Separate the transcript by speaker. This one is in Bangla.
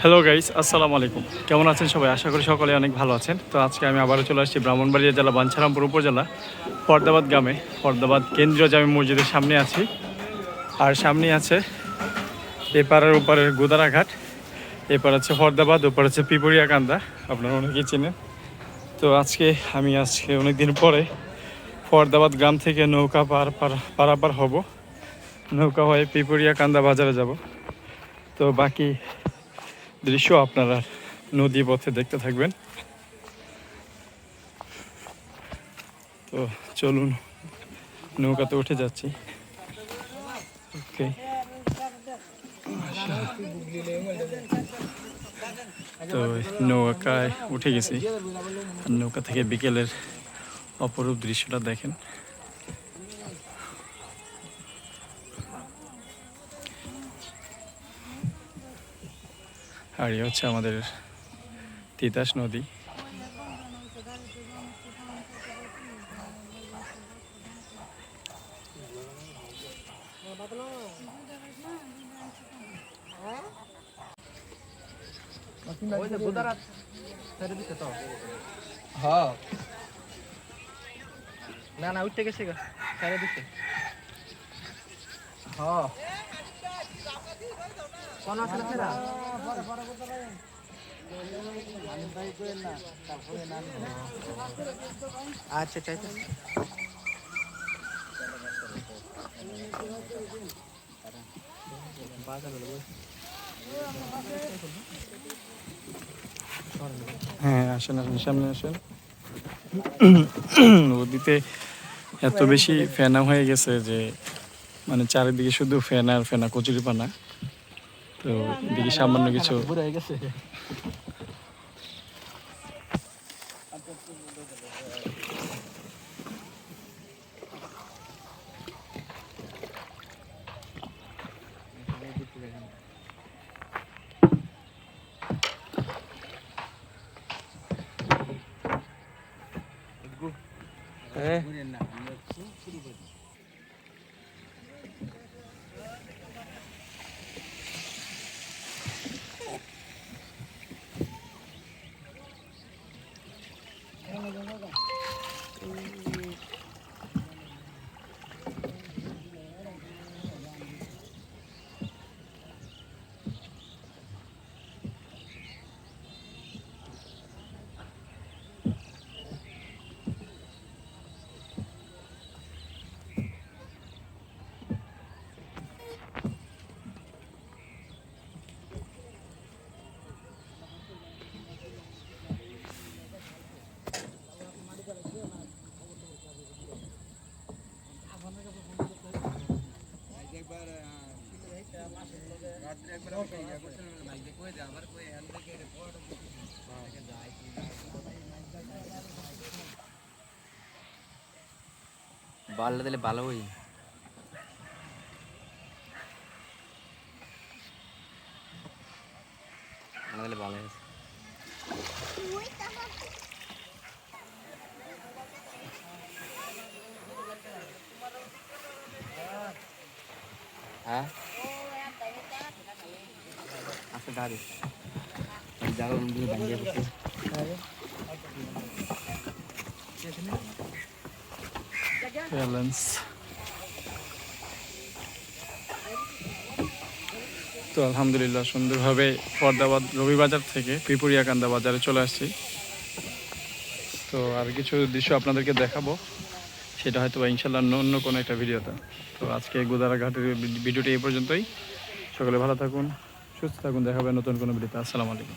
Speaker 1: হ্যালো গাইস আসসালামু আলাইকুম কেমন আছেন সবাই? আশা করি সকলে অনেক ভালো আছেন। তো আজকে আমি আবারও চলে আসছি ব্রাহ্মণবাড়িয়া জেলা বাঞ্ছারামপুর উপজেলা ফরদাবাদ গ্রামে। ফরদাবাদ কেন্দ্রীয় জামি মসজিদের সামনে আছি, আর সামনে আছে এপারের ওপারের গোদারাঘাট। এপার আছে ফরদাবাদ ওপার হচ্ছে পিপরিয়া কান্দা আপনারা অনেকেই চেনেন। তো আজকে আমি আজকে অনেক দিন পরে ফরদাবাদ গ্রাম থেকে নৌকা পার- পারাপার হব। নৌকা হয়ে পিপরিয়া কান্দা বাজারে যাব। তো বাকি দৃশ্য আপনারা নদী পথে দেখতে থাকবেন। তো চলুন, নৌকাতে উঠে যাচ্ছি। ওকে তো নৌকায় উঠে গেছি। নৌকা থেকে বিকেলের অপরূপ দৃশ্যটা দেখেন। আর এই হচ্ছে আমাদের তিতাস নদী।
Speaker 2: হ্যাঁ। না না, উঠতে গেছে গা, ছেড়ে দিছে হ্যাঁ। আচ্ছা বল।
Speaker 1: হ্যাঁ আসেন আসেন, সামনে আসেন নদীতে এত বেশি ফেনা হয়ে গেছে যে মানে চারিদিকে শুধু ফেনা আর ফেনা কচুরি পানা তো এদিকে সামান্য কিছু
Speaker 2: বুড়ো হয়ে গেছে হ্যাঁ
Speaker 3: বাড়লে দিলে ভালো হই দিলে ভালো হয়েছে হ্যাঁ আচ্ছা
Speaker 1: তো আলহামদুলিল্লাহ, সুন্দরভাবে ফরদাবাদ রবিবাজার থেকে পিপুরিয়াকান্দা বাজারে চলে আসছি। তো আর কিছু দৃশ্য আপনাদেরকে দেখাবো, সেটা হয়তো ইনশাল্লাহ অন্য কোনো একটা ভিডিওতে। তো আজকে গোদারাঘাটের ভিডিওটি এই পর্যন্তই। সকলে ভালো থাকুন। সুস্থ থাকুন দেখাবে নতুন কোনো ভিডিওতে। আসসালামু আলাইকুম।